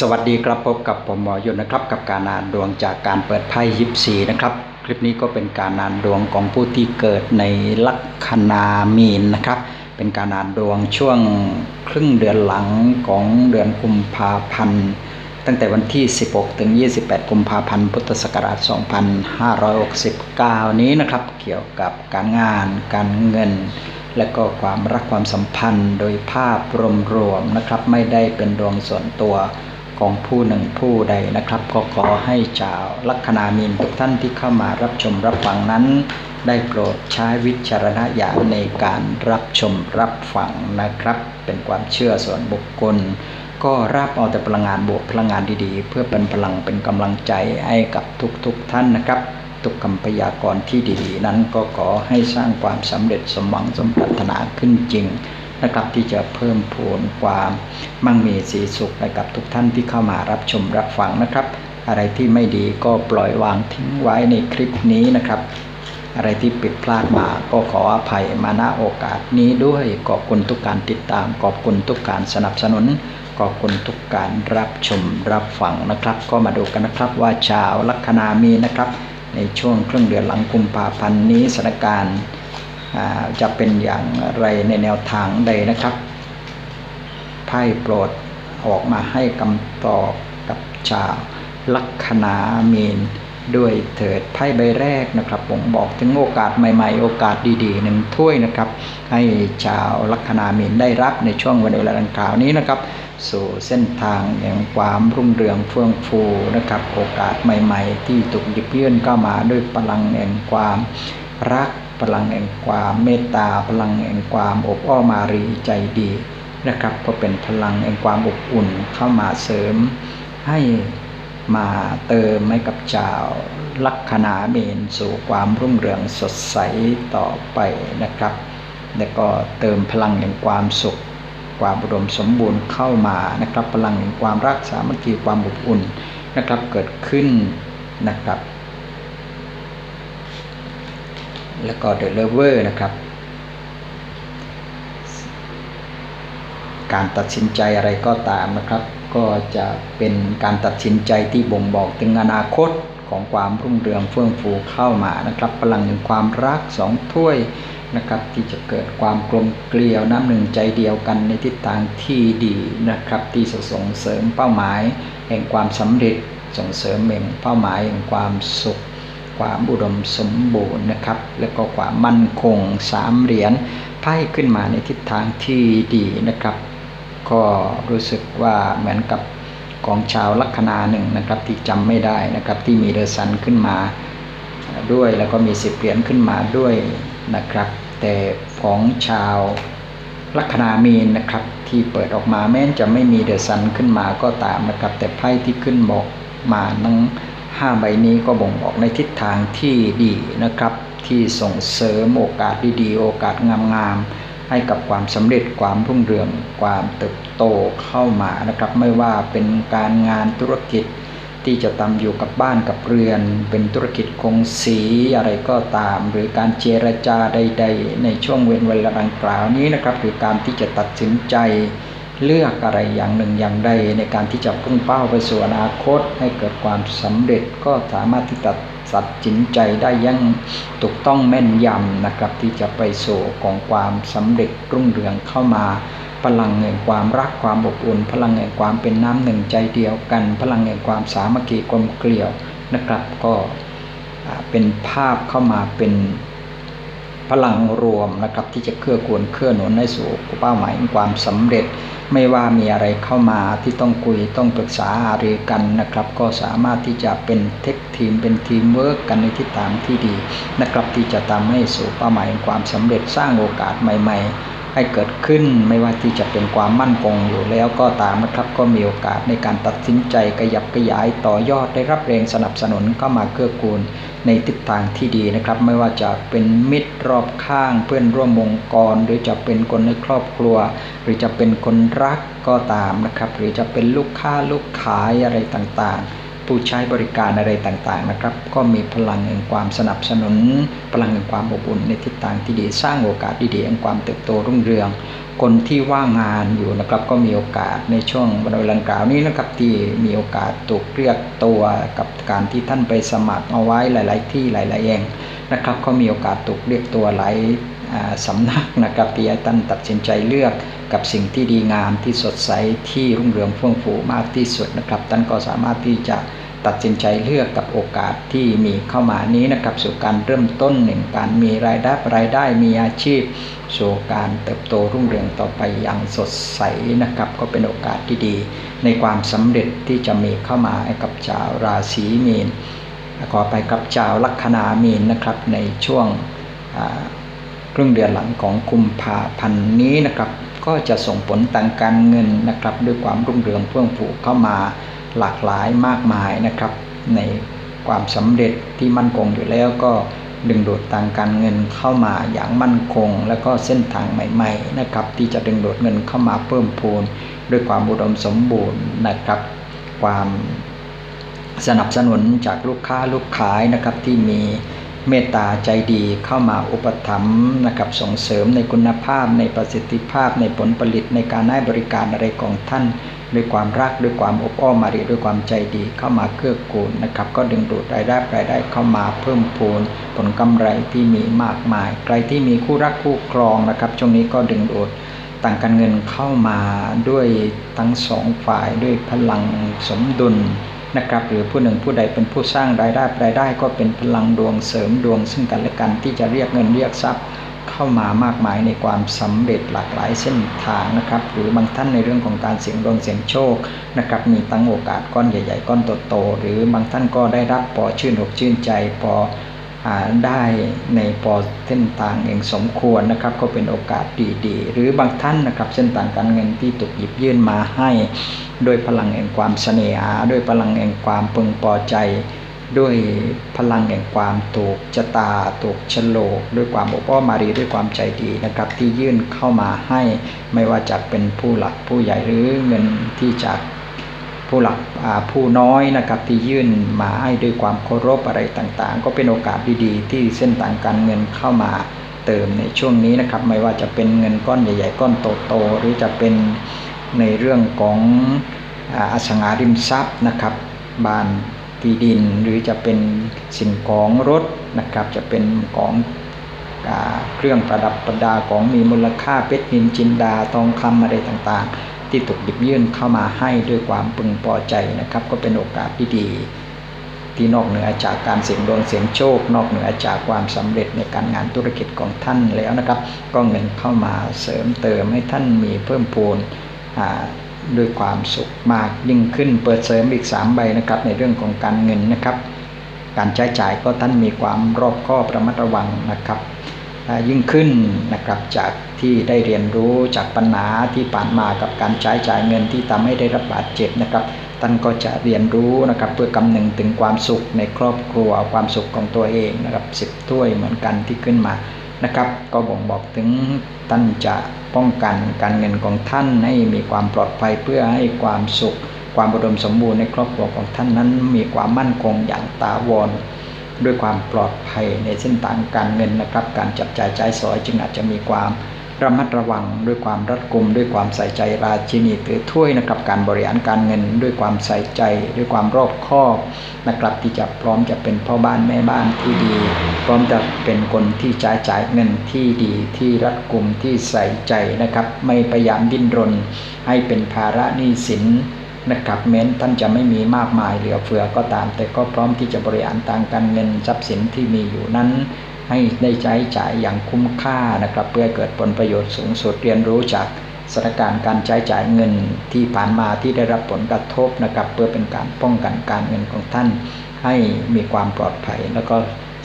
สวัสดีครับพบกับผมหมอยนนะครับ กับการอ่านดวงจากการเปิดไพ่ยิปซีนะครับ คลิปนี้ก็เป็นการอ่านดวงของผู้ที่เกิดในลัคนามีนนะครับ เป็นการอ่านดวงช่วงครึ่งเดือนหลังของเดือนกุมภาพันธ์ตั้งแต่วันที่ 16 ถึง 28 กุมภาพันธ์ พุทธศักราช 2569 นี้นะครับ เกี่ยวกับการงาน การเงิน และก็ความรักความสัมพันธ์โดยภาพรวมๆนะครับ ไม่ได้เป็นดวงส่วนตัว ของผู้หนึ่งผู้ใดนะครับ ก็ขอให้ชาวลัคนามีนทุกท่านที่เข้ามารับชมรับฟังนั้น ได้โปรดใช้วิจารณญาณในการรับชมรับฟังนะครับ เป็นความเชื่อส่วนบุคคล ก็รับเอาแต่พลังงานบวกพลังงานดีๆ เพื่อเป็นพลังเป็นกำลังใจให้กับทุกๆทท่านนะครับทุกคำพยากรณ์ที่ดีๆ นั้นก็ขอให้สร้างความสำเร็จสมหวังสมปรารถนาขึ้นจริง นะครับ ที่จะเพิ่มพูนความมั่งมีสีสุขให้กับทุกท่านที่เข้ามารับชมรับฟังนะครับ อะไรที่ไม่ดีก็ปล่อยวางทิ้งไว้ในคลิปนี้นะครับ อะไรที่ผิดพลาดมาก็ขออภัยมาณโอกาสนี้ด้วยขอบคุณทุกการติดตามขอบคุณทุกการสนับสนุนขอบคุณทุกการรับชมรับฟังนะครับ ก็มาดูกันนะครับว่าชาวลัคนามีนะครับ ในช่วงครึ่งเดือนหลังกุมภาพันธ์นี้สถานการณ์ จะเป็นอย่างไรในแนวทางใดนะครับ ไพ่โปรดออกมาให้คำตอบกับชาวลัคนามีนด้วยเถิดไพ่ใบแรกนะครับ ผมบอกถึงโอกาสใหม่ ๆ โอกาสดีๆหนึ่งถ้วยนะครับ ให้ชาวลัคนามีนได้รับในช่วงวันเวลาดังกล่าวนี้นะครับ สู่เส้นทางแห่งความรุ่งเรืองเฟื่องฟูนะครับ โอกาสใหม่ ๆ ที่ถูกหยิบยื่นเข้ามาด้วยพลังแห่งความรัก พลังแห่งความเมตตา พลังแห่งความอบอ้อมารีใจดีนะครับ ก็เป็นพลังแห่งความอบอุ่นเข้ามาเสริม ให้มาเติมให้กับชาวลัคนาเมนสู่ความรุ่งเรืองสดใสต่อไปนะครับ และก็เติมพลังแห่งความสุข ความอุดมสมบูรณ์เข้ามานะครับ พลังแห่งความรักสามัคคีความอบอุ่นนะครับเกิดขึ้นนะครับ แล้วก็เดอะเลเวอร์นะครับ การตัดสินใจอะไรก็ตามนะครับ ก็จะเป็นการตัดสินใจที่บ่งบอกถึงอนาคตของความรุ่งเรืองเฟื่องฟูเข้ามานะครับ พลังแห่งความรักสองถ้วยนะครับ ที่จะเกิดความกลมเกลียวน้ำหนึ่งใจเดียวกันในทิศทางที่ดีนะครับ ที่จะส่งเสริมเป้าหมาย แห่งความสำเร็จส่งเสริมแห่งเป้าหมายแห่งความสุข ความอุดมสมบูรณ์นะครับ แล้วก็ความมั่นคงสามเหรียญไพ่ขึ้นมาในทิศทางที่ดีนะครับ ก็รู้สึกว่าเหมือนกับของชาวลัคนาหนึ่งนะครับที่จำไม่ได้นะครับที่มีเดอซันขึ้นมาด้วยแล้วก็มีสิบเหรียญขึ้นมาด้วยนะครับ แต่ของชาวลัคนามีนนะครับที่เปิดออกมาแม้จะไม่มีเดอซันขึ้นมาก็ตามนะครับ แต่ไพ่ที่ขึ้นบอกมานั้น ห้าใบนี้ก็บ่งบอกในทิศทางที่ดีนะครับ ที่ส่งเสริมโอกาสดีๆ โอกาสงามๆ ให้กับความสำเร็จความรุ่งเรืองความเติบโตเข้ามานะครับ ไม่ว่าเป็นการงานธุรกิจที่จะทำอยู่กับบ้านกับเรือน เป็นธุรกิจคงสีอะไรก็ตาม หรือการเจรจาใด ๆ ในช่วงเวลาดังกล่าวนี้นะครับ หรือการที่จะตัดสินใจ เลือกอะไรอย่างหนึ่งอย่างใดในการที่จะพุ่งเป้าไปสู่อนาคตให้เกิดความสำเร็จก็สามารถที่จะตัดสินใจได้ยังถูกต้องแม่นยำนะครับ ที่จะไปสู่ของความสำเร็จรุ่งเรืองเข้ามาพลังแห่งความรักความอบอุ่น พลังแห่งความเป็นน้ำหนึ่งใจเดียวกัน พลังแห่งความสามัคคีกลมเกลียวนะครับ ก็เป็นภาพเข้ามาเป็น พลังรวมนะครับที่จะเคลื่อนกวนเคลื่อนหนุนให้สู่เป้าหมายความสำเร็จ ไม่ว่ามีอะไรเข้ามาที่ต้องคุยต้องปรึกษาหารือกันนะครับ ก็สามารถที่จะเป็นเทคทีมเป็นทีมเวิร์กกันในทิศทางที่ดีนะครับที่จะทำให้สู่เป้าหมายความสำเร็จสร้างโอกาสใหม่ ๆ ให้เกิดขึ้น ไม่ว่าที่จะเป็นความมั่นคงอยู่แล้วก็ตามนะครับก็มีโอกาสในการตัดสินใจขยับขยายต่อยอดได้รับแรงสนับสนุนเข้ามาเกื้อกูลในทิศทางที่ดีนะครับ ไม่ว่าจะเป็นมิตรรอบข้างเพื่อนร่วมวงกร หรือจะเป็นคนในครอบครัว หรือจะเป็นคนรักก็ตามนะครับ หรือจะเป็นลูกค้าลูกขายอะไรต่างๆ ผู้ใช้บริการอะไรต่างๆนะครับ ก็มีพลังแห่งความสนับสนุน พลังแห่งความอบอุ่นในทิศทางที่ดีสร้างโอกาสดีๆแห่งความเติบโตรุ่งเรือง คนที่ว่างงานอยู่นะครับ ก็มีโอกาสในช่วงวันเวลากล่าวนี้นะครับที่มีโอกาสถูกเรียกตัวกับการที่ท่านไปสมัครเอาไว้หลาย ๆ ที่หลาย ๆ แห่งนะครับ ก็มีโอกาสถูกเรียกตัวหลาย สำนักนะครับที่ให้ท่านตัดสินใจเลือกกับสิ่งที่ดีงามที่สดใสที่รุ่งเรืองเฟื่องฟูมากที่สุดนะครับท่านก็สามารถที่จะตัดสินใจเลือกกับโอกาสที่มีเข้ามานี้นะครับสู่การเริ่มต้นหนึ่งการมีรายได้รายได้มีอาชีพสู่การเติบโตรุ่งเรืองต่อไปอย่างสดใสนะครับ ก็เป็นโอกาสที่ดี ในความสำเร็จที่จะมีเข้ามาให้กับชาวราศีมีนขอไปกับชาวลัคนามีนนะครับในช่วง ครึ่งเดือนหลังของกุมภาพันธ์นี้นะครับ ก็จะส่งผลทางการเงินนะครับ ด้วยความรุ่งเรืองเฟื่องฟูเข้ามาหลากหลายมากมายนะครับ ในความสำเร็จที่มั่นคงอยู่แล้วก็ดึงดูดทางการเงินเข้ามาอย่างมั่นคง แล้วก็เส้นทางใหม่ๆนะครับที่จะดึงดูดเงินเข้ามาเพิ่มพูนด้วยความอุดมสมบูรณ์นะครับ ความสนับสนุนจากลูกค้าลูกขายนะครับที่มี เมตตาใจดีเข้ามาอุปถัมภ์นะครับส่งเสริมในคุณภาพในประสิทธิภาพในผลผลิตในการให้บริการอะไรของท่าน ด้วยความรักด้วยความอบอ้อมอารีด้วยความใจดีเข้ามาเกื้อกูลนะครับก็ดึงดูดรายได้รายได้เข้ามาเพิ่มพูนผลกำไรที่มีมากมาย ใครที่มีคู่รักคู่ครองนะครับช่วงนี้ก็ดึงดูดต่างการเงินเข้ามาด้วยทั้งสองฝ่ายด้วยพลังสมดุล นะครับหรือผู้หนึ่งผู้ใดเป็นผู้สร้างรายได้รายได้ก็เป็นพลังดวงเสริมดวง ซึ่งกันและกันที่จะเรียกเงินเรียกทรัพย์เข้ามามากมายในความสำเร็จหลากหลายเส้นทางนะครับ หรือบางท่านในเรื่องของการเสี่ยงดวงเสี่ยงโชคนะครับ มีตั้งโอกาสก้อนใหญ่ ๆ ก้อนโตๆหรือบางท่านก็ได้รับพอชื่นอกชื่นใจพอได้ในพอเส้นทางเองสมควรนะครับ ก็เป็นโอกาสดีๆ หรือบางท่านนะครับเส้นทางการเงินที่ถูกหยิบยื่นมาให้ ด้วยพลังแห่งความเสน่หา ด้วยพลังแห่งความพึงพอใจ ด้วยพลังแห่งความถูกชะตาถูกฉลก ด้วยความอบอ้อมอารีด้วยความใจดีนะครับ ที่ยื่นเข้ามาให้ไม่ว่าจะเป็นผู้หลักผู้ใหญ่หรือเงินที่จากผู้หลักผู้น้อยนะครับที่ยื่นมาให้ด้วยความเคารพอะไรต่างๆ ก็เป็นโอกาสดีๆ ที่เส้นทางการเงินเข้ามาเติมในช่วงนี้นะครับ ไม่ว่าจะเป็นเงินก้อนใหญ่ ๆ ก้อนโตๆหรือจะเป็น ในเรื่องของอสังหาริมทรัพย์นะครับบ้านที่ดินหรือจะเป็นสิ่งของรถนะครับ จะเป็นของเครื่องประดับประดาของมีมูลค่าเพชรนินจินดาทองคำอะไรต่างๆ ที่ถูกหยิบยื่นเข้ามาให้ด้วยความพึงพอใจนะครับ ก็เป็นโอกาสที่ดีที่นอกเหนือจากการเสียงดวงเสียงโชคนอกเหนือจากความสำเร็จในการงานธุรกิจของท่านแล้วนะครับ ก็เงินเข้ามาเสริมเติมให้ท่านมีเพิ่มพูน ด้วยความสุขมากยิ่งขึ้นเปิดเสริมอีก 3 ใบนะครับในเรื่องของการเงินนะครับ การใช้จ่ายก็ท่านมีความรอบคอบระมัดระวังนะครับยิ่งขึ้นนะครับจากที่ได้เรียนรู้จากปัญหาที่ผ่านมากับการใช้จ่ายเงินที่ทำให้ได้รับบาดเจ็บนะครับท่านก็จะเรียนรู้นะครับเพื่อกำหนึงถึงความสุขในครอบครัวความสุขของตัวเองนะครับสิบถ้วยเหมือนกันที่ขึ้นมานะครับ ก็บ่งบอกถึงท่านจะ ป้องกันการเงินของท่านให้มีความปลอดภัยเพื่อให้ความสุข ความบรมสมบูรณ์ในครอบครัวของท่านนั้น มีความมั่นคงอย่างตาวรด้วยความปลอดภัยในเส้นทางการเงินนะครับ การจับจ่ายใช้สอยจึงอาจจะมีความ ระมัดระวังด้วยความรัดกุมด้วยความใส่ใจราชินีถือถ้วยนะครับการบริหารการเงินด้วยความใส่ใจ ด้วยความรอบคอบนะครับที่จะพร้อมจะเป็นพ่อบ้านแม่บ้านที่ดี พร้อมจะเป็นคนที่จ่ายจ่ายเงินที่ดีที่รัดกุมที่ใส่ใจนะครับไม่พยายามดิ้นรน ให้เป็นภาระหนี้สินนะครับแม้นท่านจะไม่มีมากมายเหลือเฟือก็ตาม แต่ก็พร้อมที่จะบริหารทางการเงินทรัพย์สินที่มีอยู่นั้น ให้ได้ใช้จ่ายอย่างคุ้มค่านะครับ เพื่อเกิดผลประโยชน์สูงสุดเรียนรู้จากสถานการณ์การใช้จ่ายเงินที่ผ่านมาที่ได้รับผลกระทบนะครับ เพื่อเป็นการป้องกันการเงินของท่าน ให้มีความปลอดภัย แล้วก็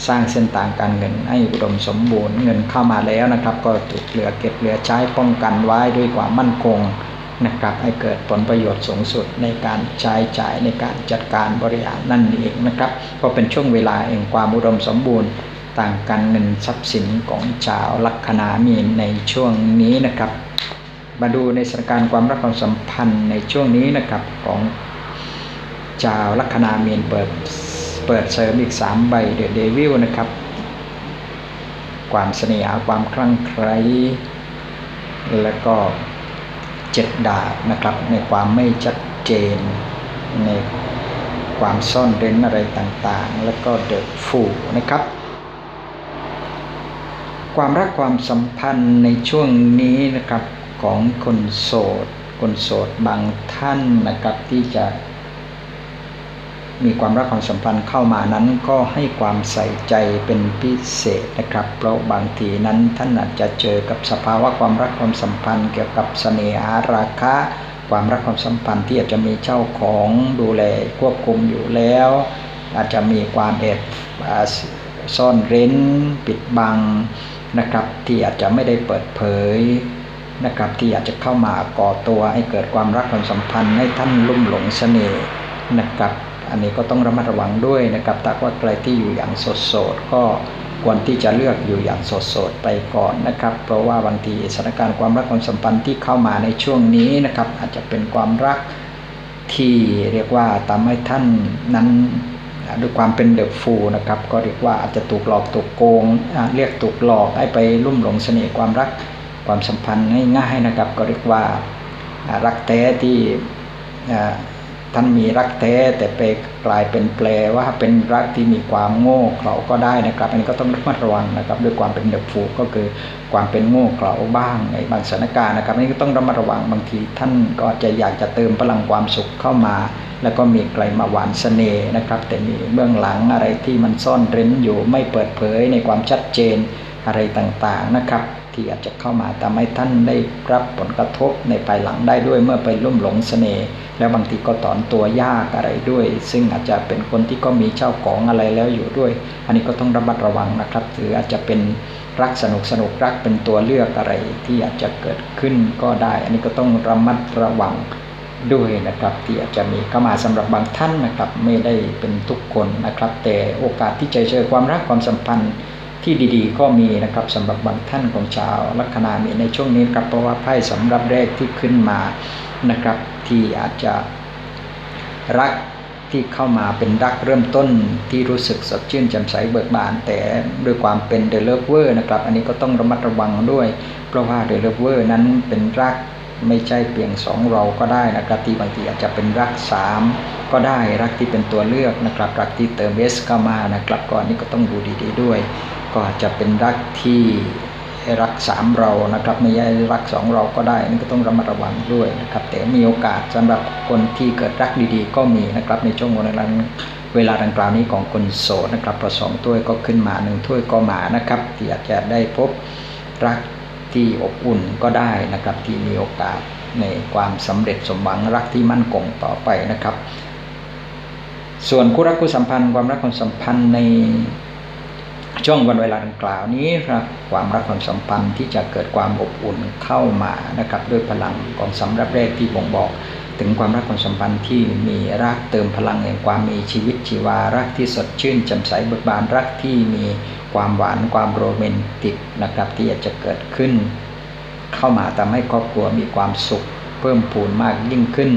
สร้างเส้นทางการเงินให้อุดมสมบูรณ์เงินเข้ามาแล้วนะครับ ก็ถูกเหลือเก็บเหลือใช้ป้องกันไว้ด้วยความมั่นคงนะครับให้เกิดผลประโยชน์สูงสุดในการใช้จ่ายในการจัดการบริหารนั่นเองนะครับ ก็เป็นช่วงเวลาแห่งความอุดมสมบูรณ์ ต่างกันเงินทรัพย์สินของชาวลัคนามีนในช่วงนี้นะครับ มาดูในสถานการณ์ความรักความสัมพันธ์ในช่วงนี้นะครับของชาวลัคนามีนเปิดเปิดเสริมอีก 3 ใบเดอะเดวิลนะครับ ความเสน่หาความคลั่งไคล้แล้วก็เจ็ดดาบนะครับ ในความไม่ชัดเจน ในความซ่อนเร้นอะไรต่างๆ แล้วก็เดอะฟูนะครับ ความรักความสัมพันธ์ในช่วงนี้นะครับของคนโสด คนโสดบางท่านนะครับที่จะ มีความรักความสัมพันธ์เข้ามานั้นก็ให้ความใส่ใจเป็นพิเศษนะครับ เพราะบางทีนั้นท่านอาจจะเจอกับสภาวะความรักความสัมพันธ์ เกี่ยวกับเสน่หาราคะ ความรักความสัมพันธ์ที่อาจจะมีเจ้าของดูแลควบคุมอยู่แล้ว อาจจะมีความแอบซ่อนเร้นปิดบัง นะครับ ที่อาจจะไม่ได้เปิดเผยนะครับ ที่อาจจะเข้ามาก่อตัวให้เกิดความรักความสัมพันธ์ให้ท่านลุ่มหลงเสน่ห์นะครับ อันนี้ก็ต้องระมัดระวังด้วยนะครับถ้าว่าใครที่อยู่อย่างโสดๆก็ควรที่จะเลือกอยู่อย่างโสดๆไปก่อนนะครับ เพราะว่าบางทีสถานการณ์ความรักความสัมพันธ์ที่เข้ามาในช่วงนี้นะครับ อาจจะเป็นความรักที่เรียกว่าทำให้ท่านนั้น ด้วยความเป็นเดอะฟูนะครับ ก็เรียกว่าอาจจะถูกหลอกถูกโกง เรียกถูกหลอกให้ไปลุ่มหลงเสน่ห์ความรักความสัมพันธ์ง่ายๆนะครับ ก็เรียกว่ารักแท้ที่ ท่านมีรักแท้แต่ไปกลายเป็นแปลว่าเป็นรักที่มีความโง่เขลาก็ได้นะครับ อันนี้ก็ต้องระมัดระวังนะครับ ด้วยความเป็นเดอะฟูก็คือความเป็นโง่เขลาบ้างในบางสถานการณ์นะครับอันนี้ก็ต้องระมัดระวังบางที ท่านก็จะอยากจะเติมพลังความสุขเข้ามา แล้วก็มีใครมาหวานเสน่ห์นะครับ แต่มีเบื้องหลังอะไรที่มันซ่อนเร้นอยู่ไม่เปิดเผยในความชัดเจนอะไรต่างๆนะครับ ที่อาจจะเข้ามาทำให้ท่านได้รับผลกระทบในภายหลังได้ด้วยเมื่อไปลุ่มหลงเสน่ห์แล้วบางทีก็ถอนตัวยากอะไรด้วย ซึ่งอาจจะเป็นคนที่ก็มีเจ้าของอะไรแล้วอยู่ด้วย อันนี้ก็ต้องระมัดระวังนะครับหรืออาจจะเป็นรักสนุกสนุกรักเป็นตัวเลือกอะไรที่อาจจะเกิดขึ้นก็ได้ อันนี้ก็ต้องระมัดระวังด้วยนะครับที่อาจจะมีเข้ามาสำหรับบางท่านนะครับ ไม่ได้เป็นทุกคนนะครับ แต่โอกาสที่จะเจอความรักความสัมพันธ์ ที่ดีๆ ก็มีนะครับสำหรับบางท่านของชาวลัคนามีในช่วงนี้ครับเพราะว่าไพ่สำหรับแรกที่ขึ้นมานะครับ ที่อาจจะรักที่เข้ามาเป็นรักเริ่มต้นที่รู้สึกสดชื่นแจ่มใสเบิกบาน แต่ด้วยความเป็นเดลเลเวอร์นะครับ อันนี้ก็ต้องระมัดระวังด้วย เพราะว่าเดลเลเวอร์นั้นเป็นรัก ไม่ใช่เพียงสองเราก็ได้นะครับที่บางทีอาจจะเป็นรักสามก็ได้รักที่เป็นตัวเลือกนะครับรักที่เติมเอสเข้ามานะครับก่อนนี้ก็ต้องดูดี ๆด้วย ก็อาจจะเป็นรักที่รักสามเรานะครับไม่ใช่รักสองเราก็ได้นี่ก็ต้องระมัดระวังด้วยนะครับแต่มีโอกาสสำหรับคนที่เกิดรักดีๆ ก็มีนะครับในช่วงเวลาเวลาดังกล่าวนี้ของคนโสดนะครับพอสองถ้วยก็ขึ้นมาหนึ่งถ้วยก็มานะครับที่อาจจะได้พบรัก ที่อบอุ่นก็ได้นะครับที่มีโอกาสในความสำเร็จสมหวังรักที่มั่นคงต่อไปนะครับ ส่วนคู่รักคู่สัมพันธ์ ความรักความสัมพันธ์ในช่วงวันเวลาดังกล่าวนี้ครับความรักความสัมพันธ์ที่จะเกิดความอบอุ่นเข้ามานะครับด้วยพลังของสำรับแรกที่บ่งบอก ถึงความรักความสัมพันธ์ที่มีรักเติมพลังแห่งความมีชีวิตชีวารักที่สดชื่นแจ่มใสเบิกบานรักที่มีความหวานความโรแมนติกนะครับที่อาจจะเกิดขึ้น เข้ามาทำให้ครอบครัวมีความสุข เพิ่มพูนมากยิ่งขึ้น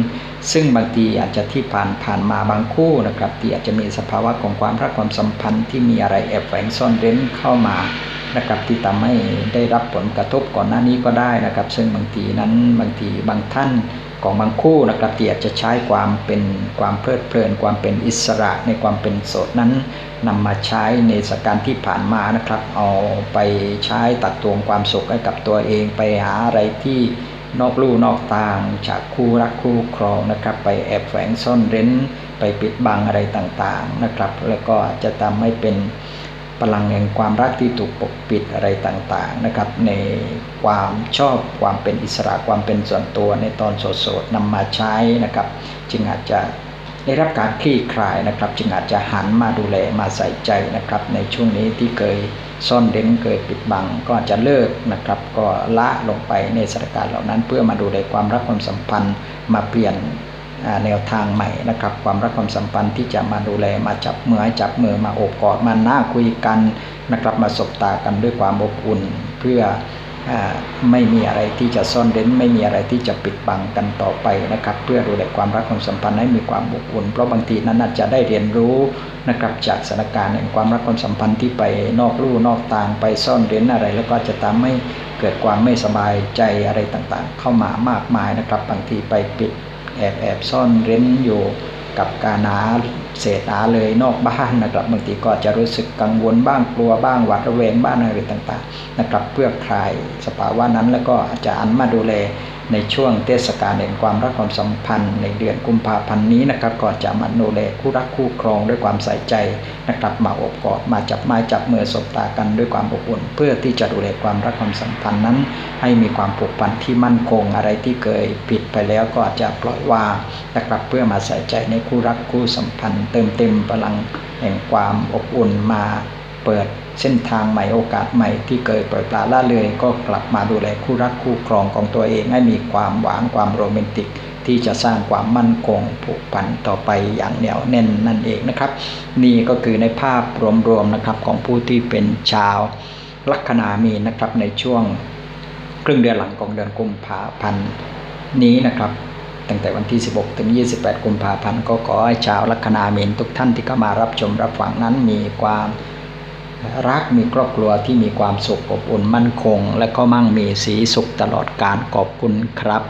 ซึ่งบางทีอาจจะที่ผ่านผ่านมาบางคู่นะครับที่อาจจะมีสภาวะของความรักความสัมพันธ์ที่มีอะไรแอบแฝงซ่อนเร้นเข้ามา นะครับที่ทำให้ได้รับผลกระทบก่อนหน้านี้ก็ได้นะครับ ซึ่งบางทีนั้นบางทีบางท่านของบางคู่นะครับที่อาจจะใช้ความเป็นความเพลิดเพลิน ความเป็นอิสระในความเป็นโสดนั้นนำมาใช้ในสถานการ์ที่ผ่านมานะครับ เอาไปใช้ตัดตวงความสุขให้กับตัวเองไปหาอะไรที่นอกลู่นอกทางจากคู่รักคู่ครองนะครับ ไปแอบแฝงซ่อนเร้น ไปปิดบังอะไรต่างๆนะครับ แล้วก็จะทำให้เป็น ลังแห่งความรักที่ถูกปกปิดอะไรต่างๆนะครับ ในความชอบความเป็นอิสระความเป็นส่วนตัวในตอนโสดๆนำมาใช้นะครับ จึงอาจจะได้รับการคลี่คลายนะครับ จึงอาจจะหันมาดูแลมาใส่ใจนะครับ ในช่วงนี้ที่เคยซ่อนเร้นเคยปิดบัง ก็จะเลิกนะครับ ก็ละลงไปในสถานการณ์เหล่านั้น เพื่อมาดูแลความรักความสัมพันธ์มาเปลี่ยน แนวทางใหม่นะครับ ความรักความสัมพันธ์ที่จะมาดูแลมาจับมือจับมือมาโอบกอดมาหน้าคุยกันนะครับมาสบตากันด้วยความอบอุ่นเพื่ออไม่มีอะไรที่จะซ่อนเร้น ไม่มีอะไรที่จะปิดบังกันต่อไปนะครับ เพื่อดูแลความรักความสัมพันธ์ให้มีความอบอุ่น เพราะบางทีนั้นอาจจะได้เรียนรู้นะครับจากสถานการณ์แห่งความรักความสัมพันธ์ที่ไปนอกลู่นอกทางไปซ่อนเร้นอะไร แล้วก็จะทำให้เกิดความไม่สบายใจอะไรต่างๆ เข้ามามากมายนะครับ บางทีไปปิด แอบแอบซ่อนเร้นอยู่กับการหาเศษหาเลยนอกบ้านนะครับบางทีก็จะรู้สึกกังวลบ้างกลัวบ้างหวาดระแวงบ้างอะไรต่างๆนะครับ เพื่อคลายสภาวะนั้นแล้วก็อาจจะอันมาดูแล ในช่วงเทศกาลแห่งความรักความสัมพันธ์ ในเดือนกุมภาพันธ์นี้นะครับก็จะมาดูแลคู่รักคู่ครองด้วยความใส่ใจนะครับมาอบกอดมาจับไม้จับมือสบตากันด้วยความอบอุ่น เพื่อที่จะดูแลความรักความสัมพันธ์นั้น ให้มีความผูกพันที่มั่นคงอะไรที่เคยผิดไปแล้วก็อาจจะปล่อยวางนะครับเพื่อมาใส่ใจในคู่รักคู่สัมพันธ์ เติมเต็มพลังแห่งความอบอุ่นมา เปิดเส้นทางใหม่โอกาสใหม่ที่เคยปล่อยปละละเลย ก็กลับมาดูแลคู่รักคู่ครองของตัวเองให้มีความหวานความโรแมนติก ที่จะสร้างความมั่นคงผูกพันต่อไปอย่างเหนียวแน่นนั่นเองนะครับ นี่ก็คือในภาพรวมๆนะครับของผู้ที่เป็นชาวลัคนามีนนะครับในช่วงครึ่งเดือนหลังของเดือนกุมภาพันธ์นี้นะครับตั้งแต่วันที่ 16 ถึง 28 กุมภาพันธ์ ก็ขอให้ชาวลัคนาเมนทุกท่านที่เข้ามารับชมรับฟังนั้นมีความ รักมีครอบครัวที่มีความสุขอบอุ่นมั่นคง และก็มั่งมีสีสุขตลอดการขอบคุณครับ